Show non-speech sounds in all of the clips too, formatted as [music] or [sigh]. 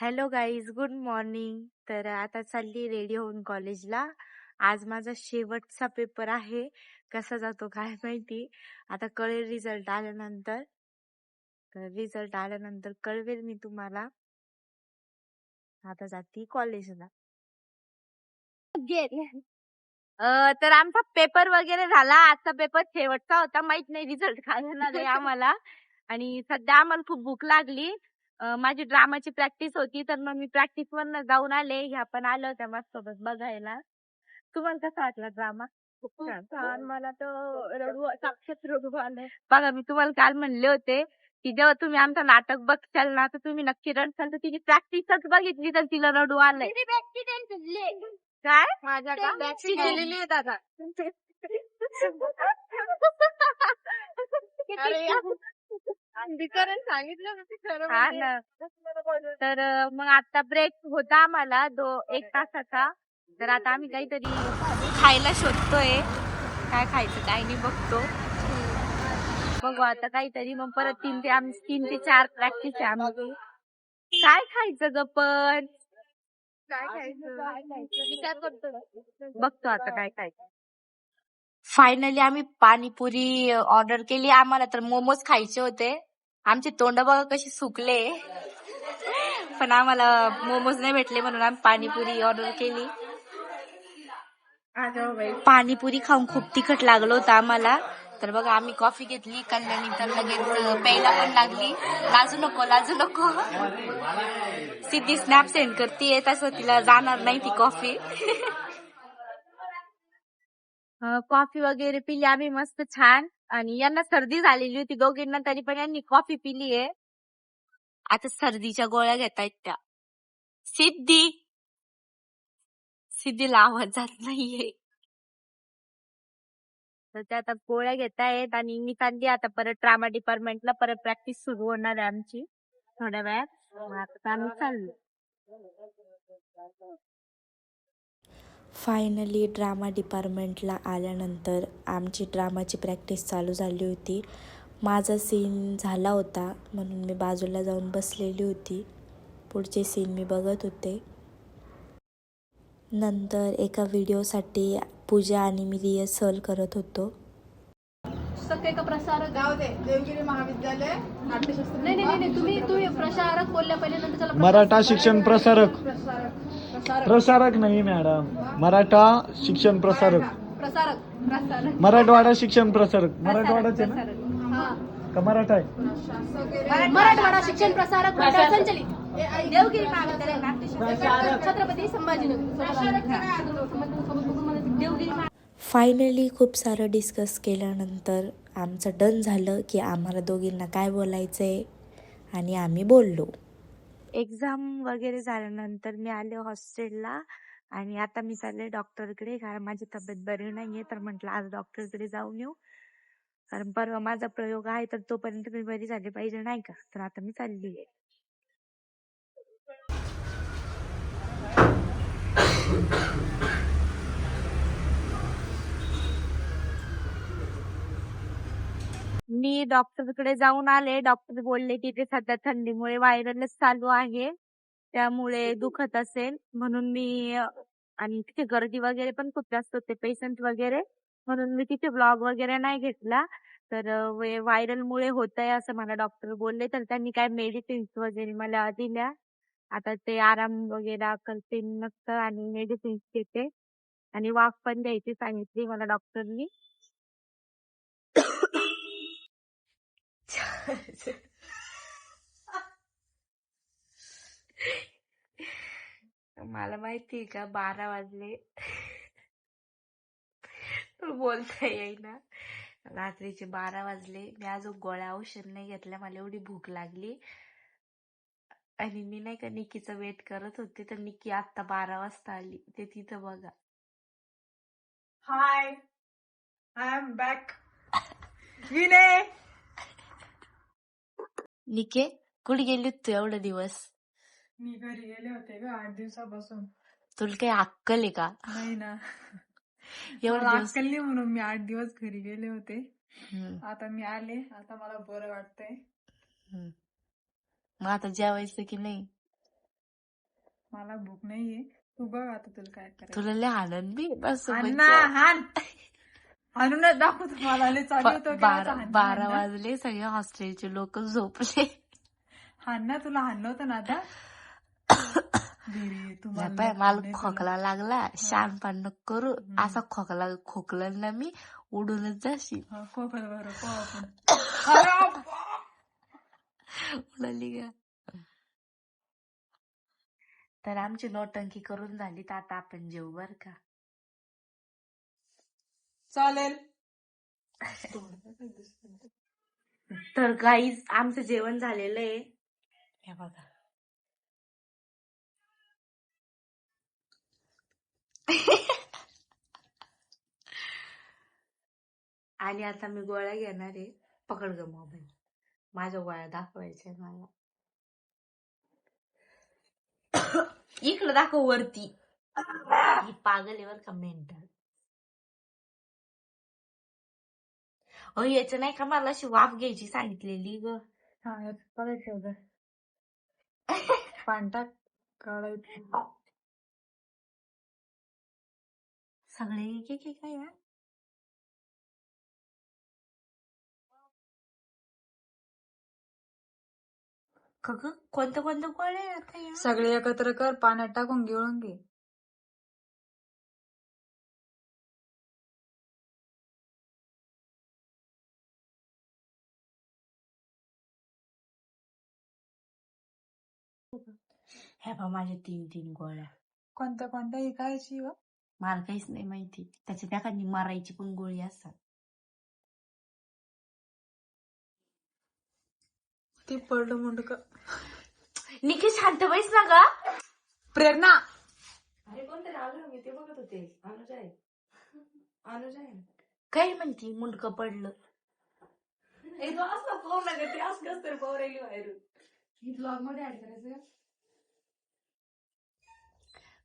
Hello guys good morning. तर आता चालली रेडी होऊन कॉलेजला. आज माझा शेवटचा पेपर आहे. कसा जातो काय माहिती. आता कळेल रिझल्ट आल्यानंतर. तर रिझल्ट आल्यानंतर कळवेल मी तुम्हाला. आता जाती कॉलेजला. तर आमचा पेपर वगैरे झाला. आजचा पेपर शेवटचा होता. माहीत नाही रिझल्ट काय येणार आहे आम्हाला. आणि सध्या आम्हाला खूप भूक लागली. अं, माझी ड्रामाची प्रॅक्टिस होती तर मग मी प्रॅक्टिस वरनं जाऊन आले ह्या पण आल्या होत्या माझ्यासोबत बघायला. तुम्हाला कसा वाटला ड्रामा? खूप छान. मला तर रडू साक्षात रडू आलं बघा मी तुम्हाला काल म्हणले होते की जेव्हा तुम्ही आमचं नाटक बघशाल ना तर तुम्ही नक्की रडसाल तर तिची प्रॅक्टिसच बघितली तर तिला रडू आलंय. काय? माझ्या का Practice केलेली आहे दादा. [laughs] अरे सांगितलं होतं ते खरं हा म्हणजे. ना. तर अं, मग आता ब्रेक होता आम्हाला दो एक तासाचा. तर आता आम्ही काहीतरी खायला शोधतोय. काय खायचं काय नाही बघतो. बघू आता काहीतरी मग परत तीन ते आम तीन ते चार प्रॅक्टिस आहे आमची काय खायचं ग पण? काय खायचं? विचार करतो. बघतो आता काय खायचं. फायनली आम्ही पाणीपुरी ऑर्डर केली. आम्हाला तर मोमोज खायचे होते. आमचे तोंड बघा कशी सुकले. पण आम्हाला मोमोज नाही भेटले म्हणून आम्ही पाणीपुरी ऑर्डर केली. पाणीपुरी खाऊन खूप तिखट लागलं होतं आम्हाला. तर बघा आम्ही कॉफी घेतली. कल्याणी तर लगेच प्यायला पण लागली. लाजू नको लाजू नको. सिद्धी स्नॅप सेंड करते तसं तिला जाणार नाही ती कॉफी कॉफी वगैरे पिली आम्ही मस्त छान. आणि यांना सर्दी झालेली होती दोघींना तरी पण यांनी कॉफी पिली आहे. आता सर्दीच्या गोळ्या घेतायत त्या. सिद्धी! सिद्धीला आवाज जात नाहीये. तर त्या आता गोळ्या घेतायत आणि मी आता परत ड्रामा डिपार्टमेंटला परत प्रॅक्टिस सुरू होणार आहे आमची थोड्या वेळात. मग आता आम्ही चाललो. फायनली ड्रामा डिपार्टमेंटला आल्यानंतर आमची ड्रामाची प्रॅक्टिस चालू झाली होती. माझा सीन झाला होता म्हणून मी बाजूला जाऊन बसलेली होती. पुढचे सीन मी बघत होते. नंतर एका व्हिडिओसाठी पूजा आणि मी रिहर्सल करत होतो. पुस्तक का प्रसारक जाऊ दे देवगिरी महाविद्यालय नाट्यशास्त्र नाही नाही नाही तुम्ही तुम्ही प्रसारक बोलल्या पहिले नंतर मराठा शिक्षण प्रसारक. प्रसारक. प्रसारक. प्रसारक नाही मॅडम. मराठा शिक्षण प्रसारक. प्रसारक प्रसारक. मराठवाडा शिक्षण प्रसारक. मराठवाडाचे ना? हा. का मराठा आहे? मराठवाडा शिक्षण प्रसारक मंडळ संचलित. ऐक. देवगिरी महाविद्यालय नाट्यशास्त्र छत्रपती संभाजीनगर. देवगिरी फायनली खूप सारं डिस्कस केल्यानंतर आमचं डन झालं की आम्हाला दोघींना काय बोलायचं आहे आणि आम्ही बोललो. एक्झाम वगैरे झाल्यानंतर मी आले हॉस्टेलला आणि आता मी चालले डॉक्टरकडे कारण माझी तब्येत बरी नाहीये. तर म्हटलं आज डॉक्टरकडे जाऊन येऊ. कारण परवा माझा प्रयोग आहे तर तोपर्यंत मी बरी झाली पाहिजे नाही का? तर आता मी चालली आहे. मी डॉक्टरकडे जाऊन आले. डॉक्टर बोलले की ते सध्या थंडीमुळे व्हायरलच चालू आहे. त्यामुळे दुखत असेल. म्हणून मी आणि तिथे गर्दी वगैरे पण खूप जास्त होते पेशंट वगैरे. म्हणून मी तिथे ब्लॉग वगैरे नाही घेतला. तर व्हायरल मुळे होतंय असं मला डॉक्टर बोलले. तर त्यांनी काय मेडिसिन्स वगैरे मला दिल्या. आता ते आराम वगैरे करते मस्त आणि मेडिसिन्स घेते आणि वाफ पण द्यायची सांगितली मला डॉक्टरनी [laughs] मला माहितीये का? बारा वाजले. बोलता येईना. रात्रीचे बारा वाजले. मी अजून गोळ्या औषध नाही घेतल्या. मला एवढी भूक लागली. आणि मी नाही का निकीचा वेट करत होते. तर निकी आता बारा वाजता आली. ते तिथं बघा. Hi I am back Vinay निके कुठे गेली तू एवढे दिवस मी घरी गेले होते ग आठ दिवसापासून तुला काही अक्कल आहे का नाही ना एवढे दिवस अक्कल नाही म्हणून मी आठ दिवस घरी गेले होते हम्म, आता मी आले आता मला बरं वाटतंय हम्म. मग आता जेवायचं की नाही मला भूक नाहीये तू बघ आता तुला काय करायचं तुला लय आनंद बी बस अण्णा हान हाणूनच दाखवतो मला लय चालू होतं की बारा वाजले सगळे हॉस्टेलचे लोक झोपले. हाण ना तुला हाणलं होतं ना आता? [coughs] मला. खोकला लागला. नको करू. असा खोकला खोकलं ना मी उडूनच जाशील. हा, खोकल! उडाली का तर आमची नोटंकी करून झाली तर आता आपण जेवू बर का. चालेल. तर काहीच आमचं जेवण झालेलं आहे. हे बघा. [laughs] आणि आता मी गोळ्या घेणार आहे. पकड ग मोबाईल. माझ्या गोळ्या दाखवायच्या मला. [coughs] इकडं दाखव वरती. ही पागल आहे बर का मेंटल अहो याचं नाही का मला अशी वाफ घ्यायची सांगितलेली ग? हा बघायचं होतं पांटा काढायचं सगळे एक एक एक आहे हा. का ग कोणत्या कोणत्या गोळ्या आहे आता या? सगळे एकत्र कर पाण्यात टाकून गिळून घे. ह्या बा माझ्या तीन तीन गोळ्या कोणत्या कोणत्या ऐकायची व मला काहीच नाही माहिती. त्याच्यात एखादी मारायची पण गोळी असतात. ती पडलं मुंडक. निकी शांत बैस ना ग. प्रेरणा! अरे कोणतरी आलं मी ते बघत होते. अनुज आहे. अनुज आहे. काय म्हणती? मुंडक पडलं. ब्लॉगमध्ये ऍड करायचं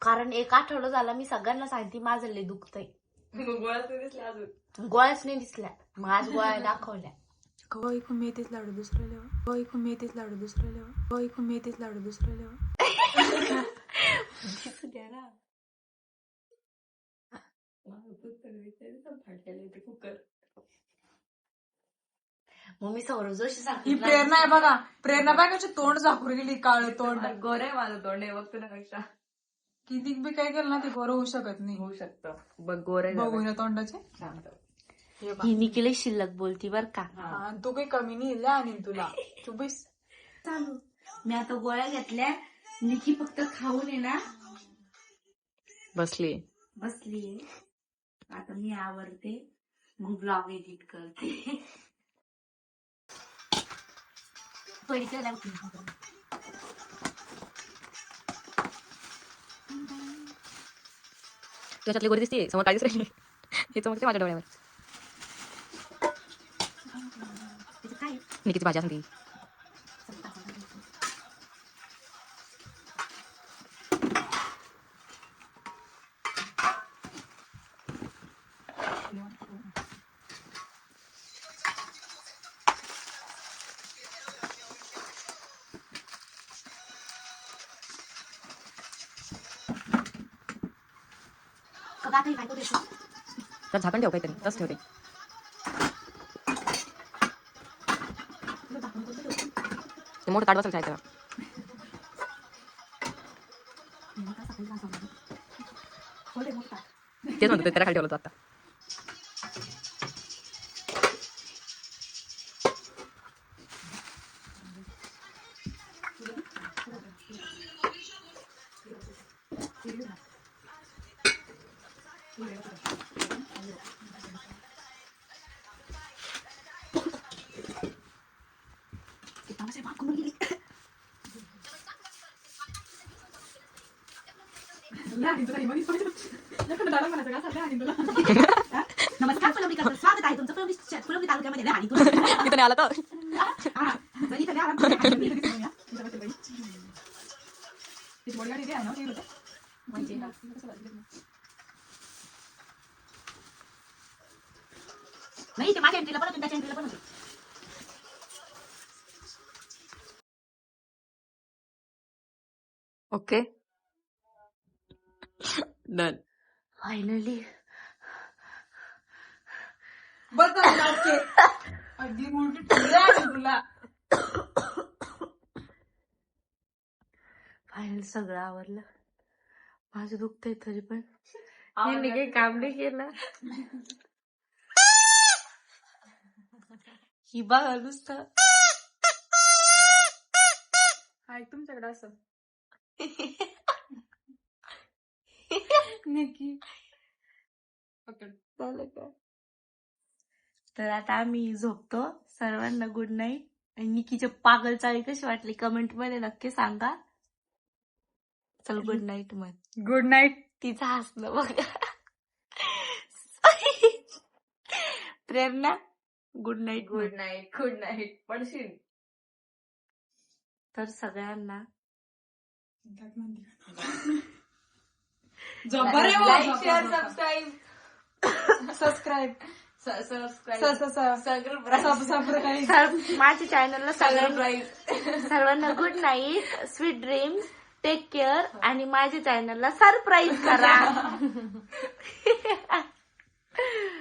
कारण एक आठवडा झाला मी सगळ्यांना सांगते माझं लय दुखतंय. [laughs] गोळ्याच नाही दिसल्या. मग आज गोळ्या दाखवल्या. कवा ऐकून मेथीच लाडू दुसरा लेवा. कवा ऐकून मेथीच लाडू दुसरा लेवा. कवा ऐकून मेथीच लाडू दुसरा लेवा. [laughs] दिसू द्या ना. मग मी सौरभ जोशी ही प्रेरणा आहे बघा. प्रेरणा बघा कशी तोंड झाकून गेली काळ तोंड. गोरे माझं तोंड आहे बघतो ना कशा. किती बी काय केलं ना ते बरं होऊ शकत नाही. होऊ शकतं. बघ गोरे बघू ना तोंडाचे. हे बघ. ही निकिले शिल्लक बोलती बर का. हा, आणि तू काही कमी नाही इल्ला आणि तुला. तू बेस. चालू. मी आता गोळ्या घेतल्या. निकी फक्त खाऊन आहे ना. बसली बसली आता मी आवरते. मग ब्लॉग एडिट करते. [laughs] त्याच्यातली गोरी दिसते समोर काय दिसत हे चमकते माझ्या डोळ्यावर. काय? निकीची भाजी असते तर झाकण ठेव काहीतरी तसं ठेवते ते. मोठं बसेल खायचं तेच म्हणतो ते त्याला खाली ठेवलं आता. नमस्कार फुलंब्रीकर स्वागत आहे तुमचं फुलंब्री फुलंब्री तालुक्यामध्ये राहणी तिथं आला तर नाही ते माझ्या एंट्रीला पण होते त्याच्या एंट्रीला पण होते ओके डन फायनली बस झालं नाटके. अगदी आहे तुला. फायनल सगळं आवरलं. माझं दुखतंय तरी पण. यांनी काही काम नाही केलं. ही बघा नुसतं. हाय तुमच्याकडे असं. [laughs] निकी पकड। झालं का? तर आता आम्ही झोपतो. सर्वांना गुड नाईट आणि निकीचे पागल चाळी कशी वाटली? कमेंटमध्ये नक्की सांगा. चल गुड नाईट मग गुड नाईट तिचं हसणं बघा. Prerna good night good night good night पडशील. तर सगळ्यांना लाईक शेअर सबस्क्राईब सबस्क्राईब माझ्या चॅनलला सगळ्यांना सर्वांना good night sweet dreams take care आणि माझ्या चॅनलला सरप्राईज करा. [laughs]